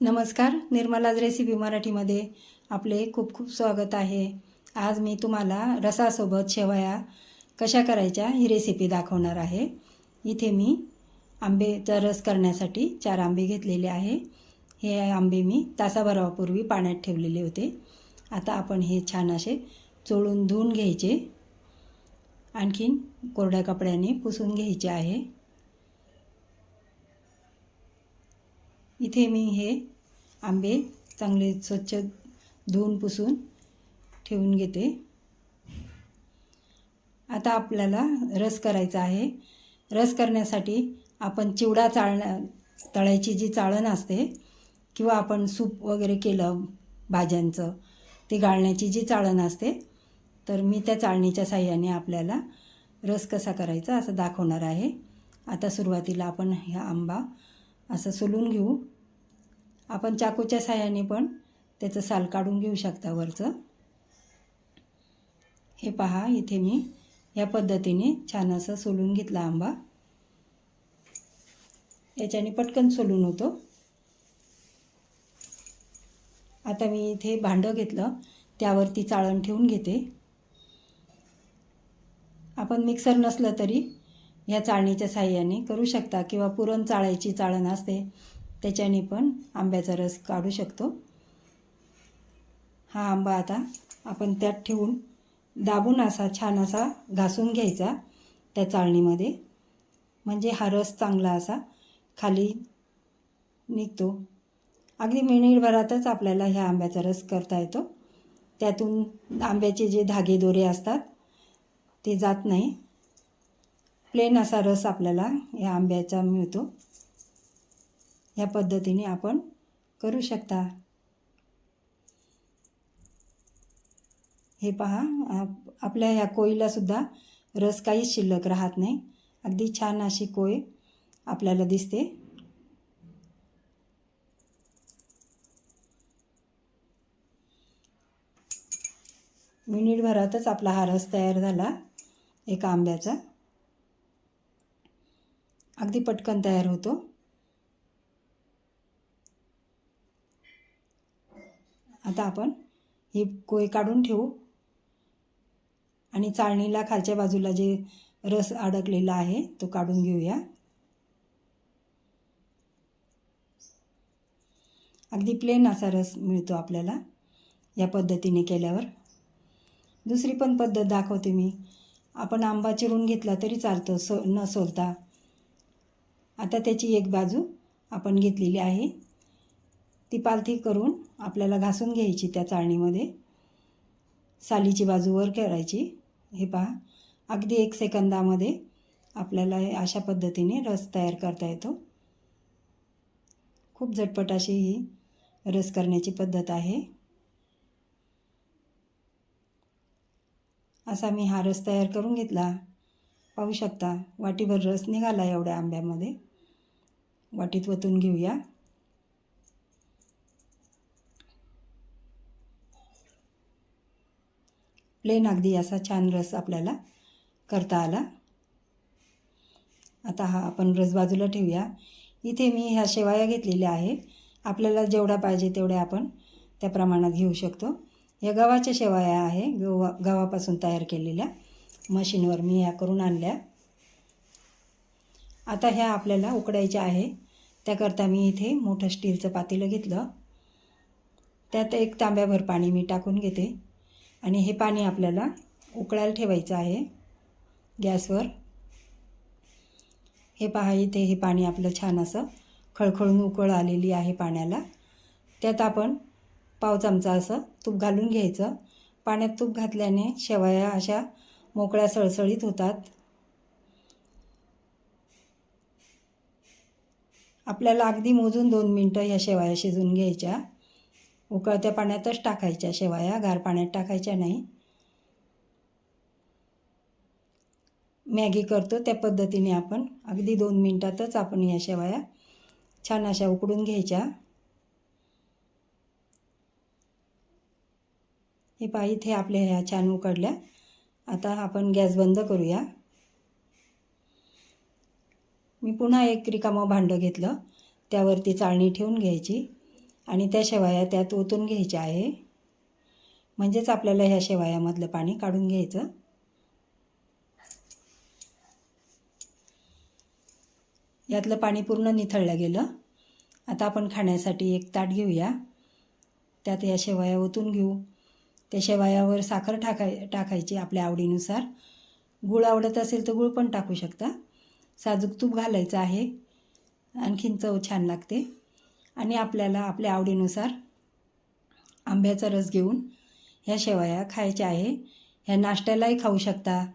नमस्कार निर्मलाज रेसिपी मराठीमध्ये आपले खूप खूप स्वागत आहे. आज मी तुम्हाला रसासोबत शेवया कशा करायच्या ही रेसिपी दाखवणार आहे. इथे मी आंबेचा रस करण्यासाठी चार आंबे घेतलेले आहे. हे आंबे मी तासाभरापूर्वी पाण्यात ठेवलेले होते. आता आपण हे छान असे चोळून धुवून घ्यायचे. आणखीन कोरड्या कपड्याने पुसून घ्यायचे आहे. इथे मी हे आंबे चांगले स्वच्छ धुवून पुसून ठेवून घेते. आता आपल्याला रस करायचा आहे. रस करण्यासाठी आपण चिवडा चाळण्या तळायची जी चाळण असते किंवा आपण सूप वगैरे केलं भाज्यांचं ते गाळण्याची जी चाळण असते तर मी त्या चाळणीच्या साह्याने आपल्याला रस कसा करायचा असं दाखवणार आहे. आता सुरुवातीला आपण ह्या आंबा असं सोलून घेऊ. आपण चाकूच्या साह्याने पण त्याचं साल काढून घेऊ शकता वरचं. हे पहा इथे मी या पद्धतीने छान असं सोलून घेतला आंबा. याच्याने पटकन सोलून होतो. आता मी इथे भांडं घेतलं त्यावरती चाळण ठेवून घेते. आपण मिक्सर नसलं तरी या चाळणीच्या साह्याने करू शकता किंवा पुरण चाळायची चाळण असते त्याच्याने पण आंब्याचा रस काढू शकतो. हा आंबा आता आपण त्यात ठेवून दाबून असा छान असा घासून घ्यायचा त्या चाळणीमध्ये. म्हणजे हा रस चांगला असा खाली निघतो. अगदी मिनिटभरातच आपल्याला ह्या आंब्याचा रस करता येतो. त्यातून आंब्याचे जे धागे दोरे असतात ते जात नाही. प्लेन असा रस आपल्याला या आंब्याचा मिळतो. या पद्धतीने आपण करू शकता. हे पहा आप आपल्या ह्या कोळीलासुद्धा रस काहीच शिल्लक राहत नाही. अगदी छान अशी कोय आपल्याला दिसते. मिनिटभरातच आपला हा रस तयार झाला एका आंब्याचा. अगदी पटकन तयार होतो. आता आपण ही कोय काढून ठेवू. आणि चाळणीला खालच्या बाजूला जे रस अडकलेला आहे तो काढून घेऊया. अगदी प्लेन असा रस मिळतो आपल्याला या पद्धतीने केल्यावर. दुसरी पण पद्धत दाखवते मी. आपण आंबा चिरून घेतला तरी चालतो सो न सोलता. आता त्याची एक बाजू आपण घेतलेली आहे. ती पालथी करून आपल्याला घासून घ्यायची त्या चाळणीमध्ये. सालीची बाजू वर करायची. हे पहा. अगदी एक सेकंदामध्ये आपल्याला अशा पद्धतीने रस तयार करता येतो. खूप झटपट अशी ही रस करण्याची पद्धत आहे. असा मी हा रस तयार करून घेतला. पाहू शकता वाटीभर रस निघाला एवढ्या आंब्यामध्ये. वाटीत वतून घेऊया. प्लेन अगदी असा छान रस आपल्याला करता आला. आता हा आपण रस बाजूला ठेवूया. इथे मी ह्या शेवाया घेतलेल्या आहे आपल्याला जेवढा पाहिजे तेवढ्या आपण त्या प्रमाणात घेऊ शकतो. या गव्हाच्या शेवाया आहे गव्हा गव्हापासून तयार केलेल्या. मशीनवर मी ह्या करून आणल्या. आता ह्या आपल्याला उकडायच्या आहे. त्याकरता मी इथे मोठं स्टीलचं पातेलं घेतलं. त्यात एक तांब्याभर पाणी मी टाकून घेते. आणि हे पाणी आपल्याला उकळायला ठेवायचं आहे गॅसवर. हे पहा इथे हे पाणी आपलं छान असं खळखळून उकळ आलेली आहे पाण्याला. त्यात आपण पाव चमचा असं तूप घालून घ्यायचं. पाण्यात तूप घातल्याने शेवया अशा मोकळ्या सळसळीत होतात. आपल्याला अगदी मोजून दोन मिनटं ह्या शेवाया शिजून घ्यायच्या. उकळत्या पाण्यातच टाकायच्या शेवाया. गार पाण्यात टाकायच्या नाही. मॅगी करतो त्या पद्धतीने आपण. अगदी दोन मिनटातच आपण या शेवाया छान अशा उकडून घ्यायच्या. हे पहा इथे आपल्या ह्या छान उकडल्या. आता आपण गॅस बंद करूया. मी पुन्हा एक रिकामं भांडं घेतलं. त्यावरती चाळणी ठेवून घ्यायची आणि त्या शेवाया त्यात ओतून घ्यायच्या आहे. म्हणजेच आपल्याला ह्या शेवायामधलं पाणी काढून घ्यायचं. यातलं पाणी पूर्ण निथळलं गेलं. आता आपण खाण्यासाठी एक ताट घेऊया. त्यात या शेवाया ओतून घेऊ. त्या शेवयावर साखर टाकाय टाकायची आपल्या आवडीनुसार. गूळ आवडत असेल तर गूळ पण टाकू शकता. साजूक तूप घालायचं आहे. आणखीन चव छान लागते. आणि आपल्याला आपल्या आवडीनुसार आंब्याचा रस घेऊन ह्या शेवया खायच्या आहे. ह्या नाश्त्यालाही खाऊ शकता.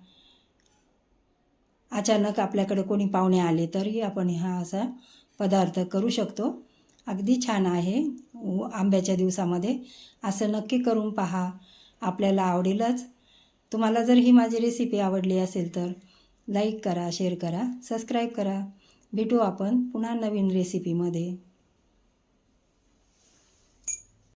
अचानक आपल्याकडे कोणी पाहुणे आले तरी आपण हा असा पदार्थ करू शकतो. अगदी छान आहे व आंब्याच्या दिवसामध्ये. असं नक्की करून पहा. आपल्याला आवडेलच. तुम्हाला जर ही माझी रेसिपी आवडली असेल तर लाईक करा शेअर करा सबस्क्राईब करा. भेटू आपण पुन्हा नवीन रेसिपीमध्ये